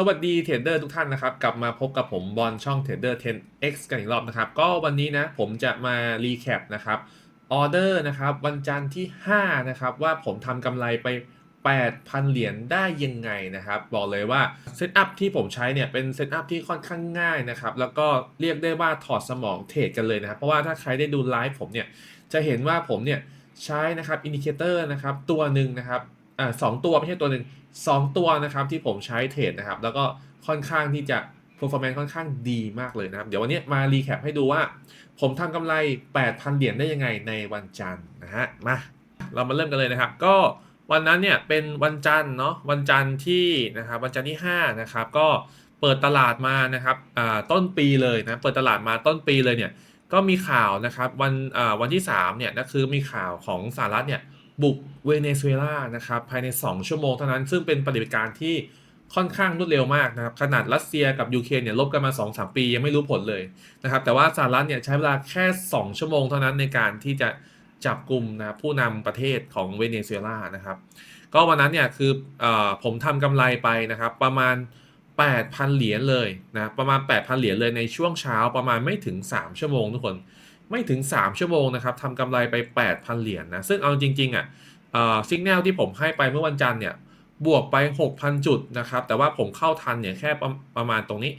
สวัสดีเทรดเดอร์ทุกท่านนะครับ กลับมาพบกับผมบอลช่อง Trader 10x กันอีกรอบนะครับ ก็วันนี้นะผมจะมารีแคปนะครับออเดอร์นะครับวันจันทร์ที่ 5 นะครับ ว่าผมทำกำไรไป 8,000 เหรียญได้ยังไงนะครับ บอกเลยว่าเซตอัพที่ผมใช้เนี่ยเป็นเซตอัพที่ค่อนข้างง่ายนะครับ แล้วก็เรียกได้ว่าถอดสมองเทรดกันเลยนะครับ เพราะว่าถ้าใครได้ดูไลฟ์ผมเนี่ยจะเห็นว่าผมเนี่ยใช้นะครับอินดิเคเตอร์นะครับตัวหนึ่งนะครับ อ่าสองตัวไม่ใช่ตัวหนึ่งสองตัวนะครับที่ผมใช้เทรดนะครับ แล้วก็ค่อนข้างที่จะ performance ค่อนข้างดีมากเลยนะครับ เดี๋ยววันนี้มารีแคปให้ดูว่า ผมทำกำไร 8,000 เหรียญได้ยังไงในวันจันทร์นะฮะมาเรามาเริ่มกันเลยนะครับ ก็วันนั้นเนี่ยเป็นวันจันทร์เนาะวันจันทร์ที่นะครับวันจันทร์ที่5นะครับก็เปิดตลาดมานะครับต้นปีเลยนะเปิดตลาดมาต้นปีเลยเนี่ยก็มีข่าวนะครับวันวันที่3เนี่ยก็คือมีข่าวของสหรัฐเนี่ย บุกเวเนซุเอลานะครับภายใน 2 ชั่วโมงเท่านั้น ซึ่งเป็นปฏิบัติการที่ค่อนข้างรวดเร็วมากนะครับขนาดรัสเซียกับยูเครนเนี่ยลบกันมา 2-3 ปียังไม่รู้ผลเลยนะครับแต่ว่าสหรัฐเนี่ยใช้เวลาแค่ 2 ชั่วโมงเท่านั้นในการที่จะจับกลุ่มนะผู้นำประเทศของเวเนซุเอลานะครับก็วันนั้นเนี่ยคืออผมทำกำไรไปนะครับประมาณ 8,000 เหรียญเลยนะประมาณ 8,000 เหรียญเลยในช่วงเช้าประมาณไม่ถึง 3 ชั่วโมงทุกคน ไม่ถึง 3 ชั่วโมงนะครับทำกำไรไป 8,000 เหรียญนะซึ่งเอาจริงๆอะสิกแนลที่ผมให้ไปเมื่อวันจันทร์เนี่ยบวกไป 6,000 จุดนะครับ แต่ว่าผมเข้าทันเนี่ยแค่ประประมาณตรงนี้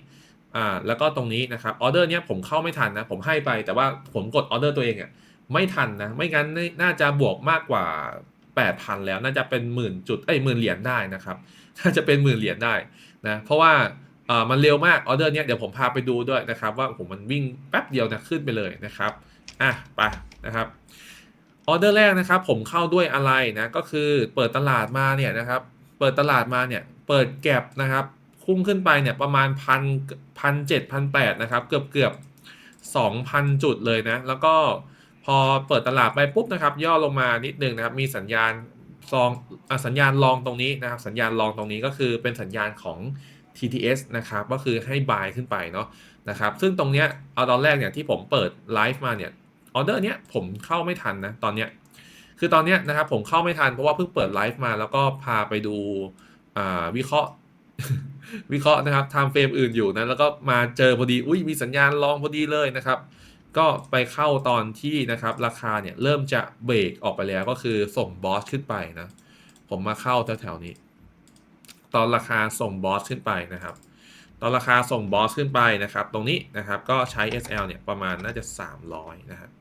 อ่าแล้วก็ตรงนี้นะครับออเดอร์เนี้ยผมเข้าไม่ทันนะ ผมให้ไปแต่ว่าผมกดออเดอร์ตัวเองอะไม่ทันนะ ไม่งั้นน่าจะบวกมากกว่า 8,000 แล้วน่าจะเป็นหมื่นจุดเอ้ยหมื่นเหรียญได้นะครับน่าจะเป็นหมื่นเหรียญได้นะเพราะว่า อ่ามันเร็วมากออเดอร์เนี้ยเดี๋ยวผมพาไปดูด้วยนะครับ ว่าผมมันวิ่งแป๊บเดียวนะขึ้นไปเลยนะครับอะไปนะครับออเดอร์แรกนะครับผมเข้าด้วยอะไรนะก็คือเปิดตลาดมาเนี่ยนะครับเปิดตลาดมาเนี่ยเปิดแก็บนะครับพุ่งขึ้นไปเนี่ยประมาณพันพันเจ็ดพันแปดนะครับเกือบเกือบสองพันจุดเลยนะแล้วก็พอเปิดตลาดไปปุ๊บนะครับย่อลงมานิดนึงนะครับมีสัญญาณซองอสัญญาณลองตรงนี้นะครับสัญญาณลองตรงนี้ก็คือเป็นสัญญาณของ TTS นะครับก็คือให้ buy ขึ้นไปเนาะนะครับซึ่งตรงเนี้ยเอาตอนแรกเนี่ยที่ผมเปิดไลฟ์มาเนี่ยออเดอร์เนี้ยผมเข้าไม่ทันนะตอนเนี้ยคือตอนเนี้ยนะครับผมเข้าไม่ทันเพราะว่าเพิ่งเปิดไลฟ์มาแล้วก็พาไปดูวิเคราะห์วิเคราะห์นะครับไทม์เฟรมอื่นอยู่นะแล้วก็มาเจอพอดีอุ้ยมีสัญญาณลองพอดีเลยนะครับ ก็ไปเข้าตอนที่นะครับราคาเนี่ยเริ่มจะเบรกออกไปแล้วก็คือส่งบอสขึ้นไปนะผมมาเข้าแถวๆนี้ ตอนราคาส่งบอสขึ้นไปนะครับ ตอนราคาส่งบอสขึ้นไปนะครับ ตรงนี้นะครับก็ใช้ SL เนี่ยประมาณน่าจะ 300 นะครับ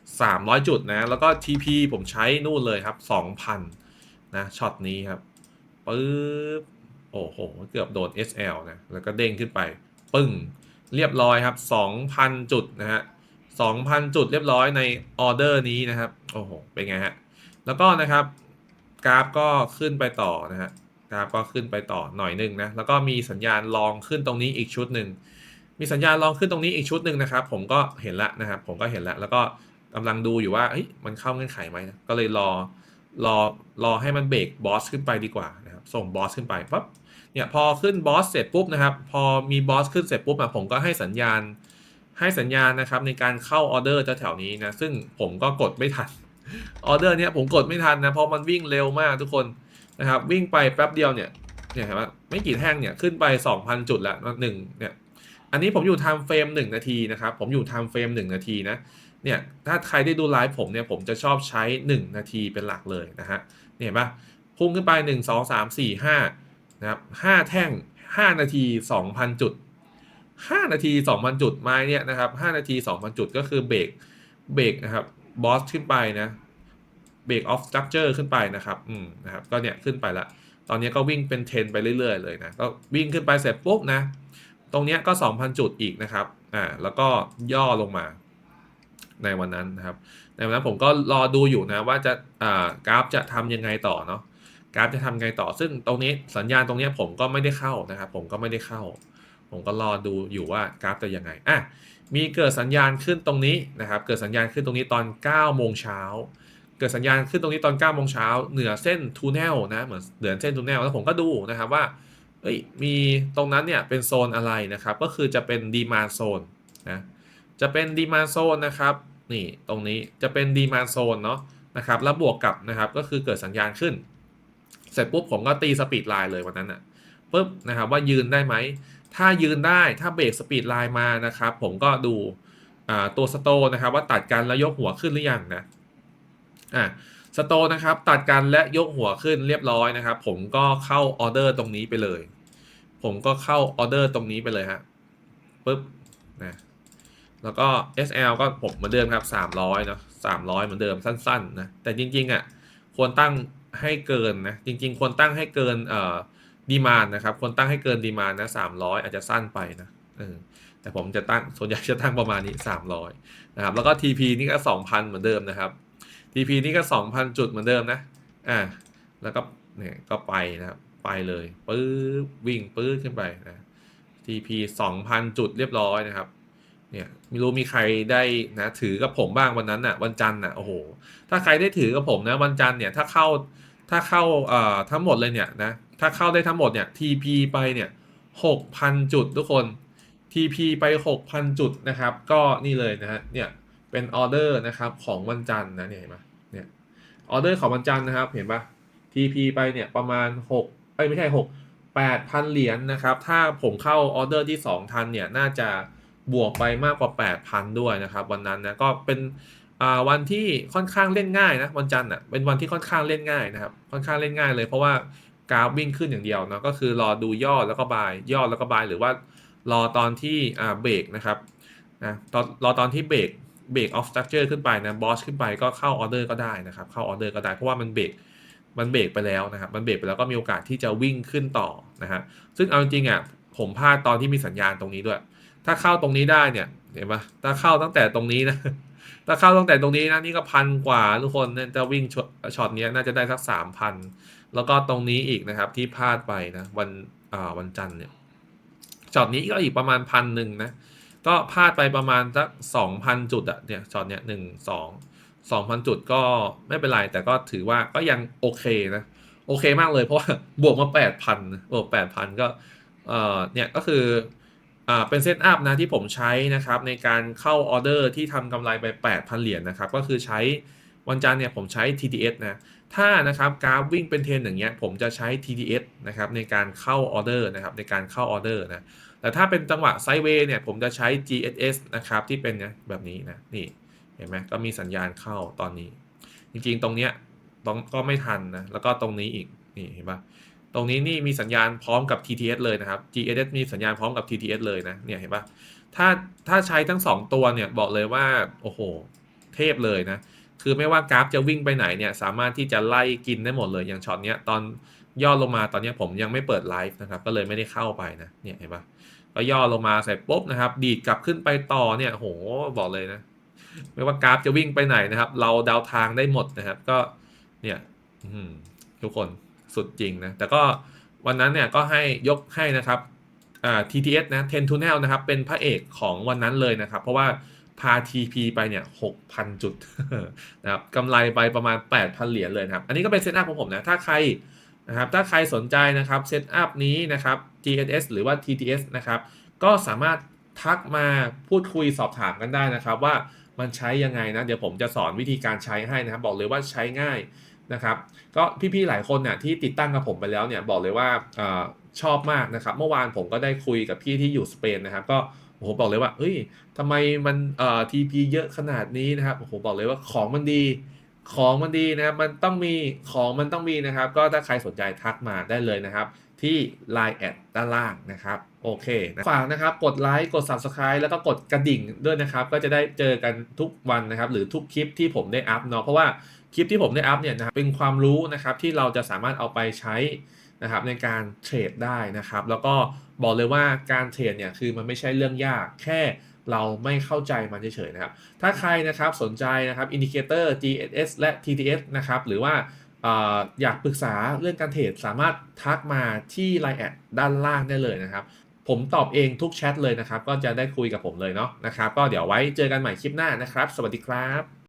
300 จุดนะ แล้วก็ TP ผมใช้นู่นเลยครับ 2,000 นะช็อตนี้ครับปึ๊บโอ้โห เกือบโดน SL นะ แล้วก็เด้งขึ้นไป ปึ้ง เรียบร้อยครับ 2,000 จุดนะฮะ 2,000 จุดเรียบร้อยในออเดอร์นี้นะครับ โอ้โห เป็นไงฮะ แล้วก็นะครับ กราฟก็ขึ้นไปต่อนะฮะ กราฟก็ขึ้นไปต่อหน่อยหนึ่งนะแล้วก็มีสัญญาณลองขึ้นตรงนี้อีกชุดหนึ่งมีสัญญาณลองขึ้นตรงนี้อีกชุดหนึ่งนะครับ ผมก็เห็นแล้วนะครับ ผมก็เห็นแล้วแล้วก็กำลังดูอยู่ว่ามันเข้าเงื่อนไขไหมนะก็เลยรอรอรอให้มันเบรกบอสขึ้นไปดีกว่านะครับส่งบอสขึ้นไปปั๊บเนี่ยพอขึ้นบอสเสร็จปุ๊บนะครับพอมีบอสขึ้นเสร็จปุ๊บผมก็ให้สัญญาณให้สัญญาณนะครับในการเข้าออเดอร์แถวๆนี้นะซึ่งผมก็กดไม่ทันออเดอร์เนี้ยผมกดไม่ทันนะเพราะมันวิ่งเร็วมากทุกคน นะครับวิ่งไปแป๊บเดียวเนี่ยเนี่ยเห็นไหมไม่กี่แท่งเนี่ยขึ้นไป 2,000 จุดล้วหนึ่งเนี่ยอันนี้ผมอยู่ไทม์เฟรม1นาทีนะครับผมอยู่ไทม์เฟรม1นาทีนะเนี่ยถ้าใครได้ดูไลฟ์ผมเนี่ยผมจะชอบใช้ 1 นาทีเป็นหลักเลยนะฮะเนี่ยเห็นปะพุ่งขึ้นไป 1 2 3 4 5นะครับ5แท่ง 5 นาที 2,000 จุด 5 นาที 2,000 จุดไม้เนี่ยนะครับ5นาที 2,000 จุดก็คือเบรกเบรกนะครับบอสขึ้นไปนะ เบรกออฟสตรัคเจอร์ขึ้นไปนะครับ อืมนะครับ ก็เนี่ยขึ้นไปละ ตอนนี้ก็วิ่งเป็นเทรนไปเรื่อยๆเลยนะ ก็วิ่งขึ้นไปเสร็จปุ๊บนะ ตรงเนี้ยก็ 2,000 จุดอีกนะครับ อ่า แล้วก็ย่อลงมา ในวันนั้นนะครับ ในวันนั้นผมก็รอดูอยู่นะว่าจะ อ่ากราฟจะทำยังไงต่อเนาะ กราฟจะทำไงต่อ ซึ่งตรงนี้สัญญาณตรงเนี้ยผมก็ไม่ได้เข้านะครับ ผมก็ไม่ได้เข้า ผมก็รอดูอยู่ว่ากราฟจะยังไง อะ มีเกิดสัญญาณขึ้นตรงนี้นะครับ เกิดสัญญาณขึ้นตรงนี้ตอน9โมงเช้า กิดสัญญาณขึ้นตรงนี้ตอน9โมงเช้าเหนือเส้นทูเนลนะเหมือนเหนือเส้นทูเนลแล้วผมก็ดูนะครับว่าเอ้ยมีตรงนั้นเนี่ยเป็นโซนอะไรนะครับ ก็คือจะเป็นดีมาโซนนะจะเป็นดีมาโซนนะครับนี่ตรงนี้จะเป็นดีมาโซนเนาะนะครับแล้วบวกกับนะครับก็คือเกิดสัญญาณขึ้น เสร็จปุ๊บผมก็ตีสปีดไลน์เลยวันนั้นอะปุ๊บนะครับว่ายืนได้ไหม ถ้ายืนได้ถ้าเบรกสปีดไลน์มานะครับ ผมก็ดูตัวสโตนะครับว่าตัดกันแล้วยกหัวขึ้นหรือยังนะ อ่าสโตนะครับตัดกันและยกหัวขึ้นเรียบร้อยนะครับ ผมก็เข้าออเดอร์ตรงนี้ไปเลย ผมก็เข้าออเดอร์ตรงนี้ไปเลยฮะปุ๊บนะแล้วก็ SL ก็ผมเหมือนเดิมครับ 300เนาะ300 เหมือนเดิมสั้นๆนะแต่จริงๆอะควรตั้งให้เกินนะจริง ๆ ควรตั้งให้เกินเอ่อดีมานนะครับควรตั้งให้เกินดีมานนะ300 อาจจะสั้นไปนะเออแต่ผมจะตั้งส่วนใหญ่จะตั้งประมาณนี้ 300นะครับแล้วก็ TP นี่ก็ 2,000 เหมือนเดิมนะครับ TP นี่ก็ 2,000 จุดเหมือนเดิมนะ อ่า แล้วก็เนี่ยก็ไปนะครับ ไปเลยปื๊บวิ่งปื๊ดขึ้นไปนะ TP 2,000 จุดเรียบร้อยนะครับ เนี่ยไม่รู้มีใครได้นะถือกับผมบ้างวันนั้นน่ะวันจันทร์น่ะโอ้โห ถ้าใครได้ถือกับผมนะวันจันทร์เนี่ยถ้าเข้าถ้าเข้าเอ่อทั้งหมดเลยเนี่ยนะถ้าเข้าได้ทั้งหมดเนี่ย TP ไปเนี่ย6,000 จุดทุกคน TP ไป 6,000 จุดนะครับ ก็นี่เลยนะฮะเนี่ย เป็นออเดอร์นะครับของวันจันทร์นะเนี่ยเห็นไหมเนี่ยออเดอร์ของวันจันทร์นะครับเห็นปะ TP ไปเนี่ยประมาณ6เอ้ยไม่ใช่6 8,000 เหรียญนะครับ ถ้าผมเข้าออเดอร์ที่ 2 ทันเนี่ยน่าจะบวกไปมากกว่า 8,000 ด้วยนะครับวันนั้นนะก็เป็นวันที่ค่อนข้างเล่นง่ายนะวันจันทร์อะเป็นวันที่ค่อนข้างเล่นง่ายนะครับค่อนข้างเล่นง่ายเลยเพราะว่ากราฟวิ่งขึ้นอย่างเดียวเนาะก็คือรอดูย่อแล้วก็บายย่อแล้วก็บายหรือว่ารอตอนที่อ่าเบรกนะครับนะตอนรอตอนที่เบรก เบรกออฟสตรัคเจอร์ขึ้นไปนะบอสขึ้นไปก็เข้าออเดอร์ก็ได้นะครับ เข้าออเดอร์ก็ได้เพราะว่ามันเบรกมันเบรกไปแล้วนะครับ มันเบรกไปแล้วก็มีโอกาสที่จะวิ่งขึ้นต่อนะฮะซึ่งเอาจริงๆอะผมพลาดตอนที่มีสัญญาณตรงนี้ด้วย ถ้าเข้าตรงนี้ได้เนี่ยเห็นปะถ้าเข้าตั้งแต่ตรงนี้นะถ้าเข้าตั้งแต่ตรงนี้นะนี่ก็พันกว่าทุกคนเนี่ยจะวิ่งช็อตช็อตเนี้ยน่าจะได้สักสามพันแล้วก็ตรงนี้อีกนะครับที่พลาดไปนะวันอ่าวันจันทร์เนี่ยช็อตนี้ก็อีกประมาณพันหนึ่งนะ ก็พลาดไปประมาณสักสองพันจุดอะเนี่ยช็อตเนี้ยหนึ่งสองสองพันจุดก็ไม่เป็นไร แต่ก็ถือว่าก็ยังโอเคนะ โอเคมากเลยเพราะว่าบวกมาแปดพันบวกแปดพันก็เอ่อเนี่ยก็คืออ่าเป็นเซตอัพนะที่ผมใช้นะครับ ในการเข้าออเดอร์ที่ทำกำไรไป 8,000 เหรียญนะครับ ก็คือใช้วันจันทร์เนี่ยผมใช้ TTS นะ ถ้านะครับกราฟวิ่งเป็นเทรนอย่างเงี้ยผมจะใช้ TTS นะครับในการเข้าออเดอร์นะครับในการเข้าออเดอร์นะ แต่ถ้าเป็นจังหวะไซด์เวย์เนี่ยผมจะใช้ GSS นะครับที่เป็นเนี่ยแบบนี้นะนี่เห็นไหมก็มีสัญญาณเข้าตอนนี้ จริงๆตรงเนี้ยต้องก็ไม่ทันนะแล้วก็ตรงนี้อีกนี่เห็นปะตรงนี้นี่มีสัญญาณพร้อมกับ TTS เลยนะครับ GSS มีสัญญาณพร้อมกับ TTS เลยนะเนี่ยเห็นปะถ้าถ้าใช้ทั้งสองตัวเนี่ยบอกเลยว่าโอ้โหเทพเลยนะคือไม่ว่ากราฟจะวิ่งไปไหนเนี่ยสามารถที่จะไล่กินได้หมดเลยอย่างช็อตเนี้ยตอนย่อลงมาตอนนี้ผมยังไม่เปิดไลฟ์นะครับก็เลยไม่ได้เข้าไปนะเนี่ยเห็นปะ ก็ย่อลงมาเสร็จปุ๊บนะครับ ดีดกลับขึ้นไปต่อเนี่ยโหบอกเลยนะ ไม่ว่ากราฟจะวิ่งไปไหนนะครับ เราเดาทางได้หมดนะครับ ก็เนี่ยทุกคนสุดจริงนะ แต่ก็วันนั้นเนี่ยก็ให้ยกให้นะครับอ่า TTS นะ Ten Tunnel นะครับ เป็นพระเอกของวันนั้นเลยนะครับ เพราะว่าพา TP ไปเนี่ย6,000 จุดนะครับกำไรไปประมาณ 8,000 เหรียญเลยนะครับ อันนี้ก็เป็นเซตอัพของผมนะ ถ้าใคร นะครับถ้าใครสนใจนะครับเซตอัพนี้นะครับ GNS หรือว่า TTS นะครับก็สามารถทักมาพูดคุยสอบถามกันได้นะครับ ว่ามันใช้ยังไงนะ เดี๋ยวผมจะสอนวิธีการใช้ให้นะครับ บอกเลยว่าใช้ง่ายนะครับก็พี่ๆหลายคนเนี่ยที่ติดตั้งกับผมไปแล้วเนี่ยบอกเลยว่าอชอบมากนะครับ เมื่อวานผมก็ได้คุยกับพี่ที่อยู่สเปนนะครับก็โอ้โหบอกเลยว่าเฮ้ยทำไมมันเอ่อทีพีเยอะขนาดนี้นะครับโอ้โหบอกเลยว่าของมันดี ของมันดีนะครับ มันต้องมีของมันต้องมีนะครับ ก็ถ้าใครสนใจทักมาได้เลยนะครับ ที่ Line แอดด้านล่างนะครับ โอเคนะฝากนะครับ กดไลค์กด Subscribe แล้วก็กดกระดิ่งด้วยนะครับ ก็จะได้เจอกันทุกวันนะครับ หรือทุกคลิปที่ผมได้อัพเนาะเพราะว่าคลิปที่ผมได้อัพเนี่ยนะครับเป็นความรู้นะครับที่เราจะสามารถเอาไปใช้นะครับในการเทรดได้นะครับ แล้วก็บอกเลยว่าการเทรดเนี่ยคือมันไม่ใช่เรื่องยากแค่ เราไม่เข้าใจมันเฉยๆนะครับ ถ้าใครนะครับสนใจนะครับอินดิเคเตอร์ GSS และ TTS นะครับ หรือว่าอออยากปรึกษาเรื่องการเทรดสามารถทักมาที่ Line แอดด้านล่างได้เลยนะครับ ผมตอบเองทุกแชทเลยนะครับ ก็จะได้คุยกับผมเลยเนาะนะครับ ก็เดี๋ยวไว้เจอกันใหม่คลิปหน้านะครับ สวัสดีครับ